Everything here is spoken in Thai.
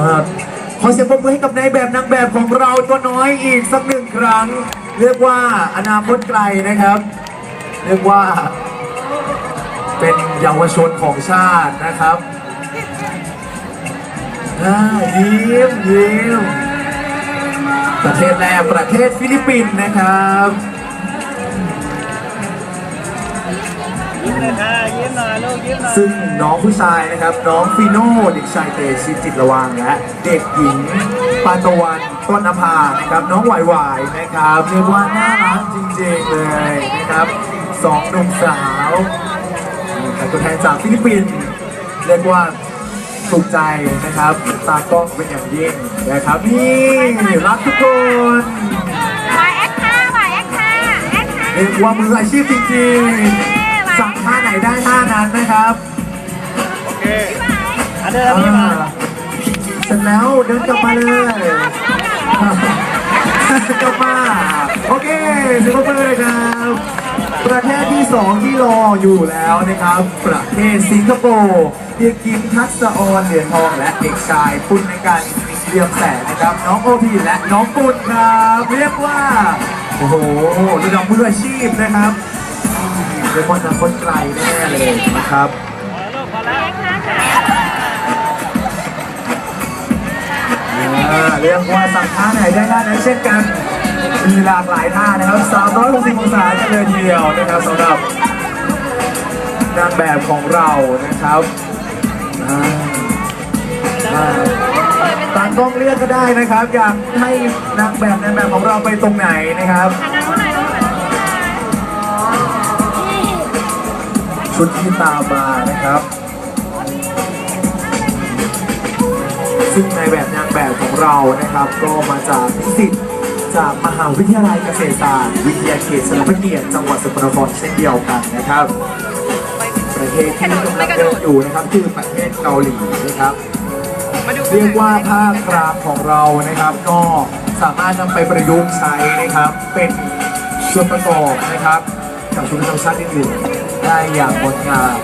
าขอเสียงปรบมือให้กับนายแบบนางแบบของเราตัวน้อยอีกสักหนึ่งครั้ง เรียกว่าอนาคตไกลนะครับ เรียกว่า เป็นเยาวชนของชาตินะครับอ่ายิ้มยิ้มประเทศแรกประเทศฟิลิปปินส์นะครับ เลยค่ะยิ้มหน่อยลูกยิ้มหน่อยซึ่งน้องผู้ชายนะครับ น้องฟีโน่เด็กชายเตชิจิตระวังและเด็กหญิงปานตะวันต้นนภานะครับ น้องหวายหวายนะครับเรียกว่าน่ารักจริงๆเลยนะครับสองหนุ่มสาวนะครับตัวแทนจากฟิลิปปินส์เรียกว่าถูกใจนะครับตากล้องเป็นอย่างยิ่งนะครับนี่รักทุกคนวายแอคท่าวายแอคท่าแอคท่าเรียกว่ามืออาชีพจริงๆ อันเดิมพี่มาเสร็จแล้วเดินกลับมาเลยกลับมาโอเคสิบมือเลยครับ ประเทศที่สองที่รออยู่แล้วนะครับ ประเทศสิงคโปร์เด็กหญิงทักษออนเหรียญทองและเด็กชายปุณในการเรียมแสนนะครับ น้องโอพีและน้องปุณครับเรียกว่าโอ้โหระดับมืออาชีพนะครับเรียกว่าอนาคตไกลแน่เลยนะครับ เรียกว่าสั่งท่าไหนได้ท่านั้นเช่นกัน มีหลากหลายท่านะครับ 360องศากันเลยทีเดียวนะครับสำหรับนางแบบของเรานะครับอ่าอ่าตามกล้องเลือกก็ได้นะครับ อยากให้นางแบบนางแบบของเราไปตรงไหนนะครับชุดที่ตามมานะครับ ซึ่งในแบบนางแบบของเรานะครับ ก็มาจากนิสิตจากมหาวิทยาลัยเกษตรศาสตร์วิทยาเขตเฉลิมพระเกียรติจังหวัดสกลนครเช่นเดียวกันนะครับ ประเทศที่กำลังเดินอยู่นะครับคือประเทศเกาหลีนะครับเรียกว่าภาคกลางของเรานะครับ ก็สามารถนำไปประยุกต์ใช้นะครับ เป็นส่วนประกอบนะครับกับชุมชนชาติอื่นๆได้อย่างงดงาม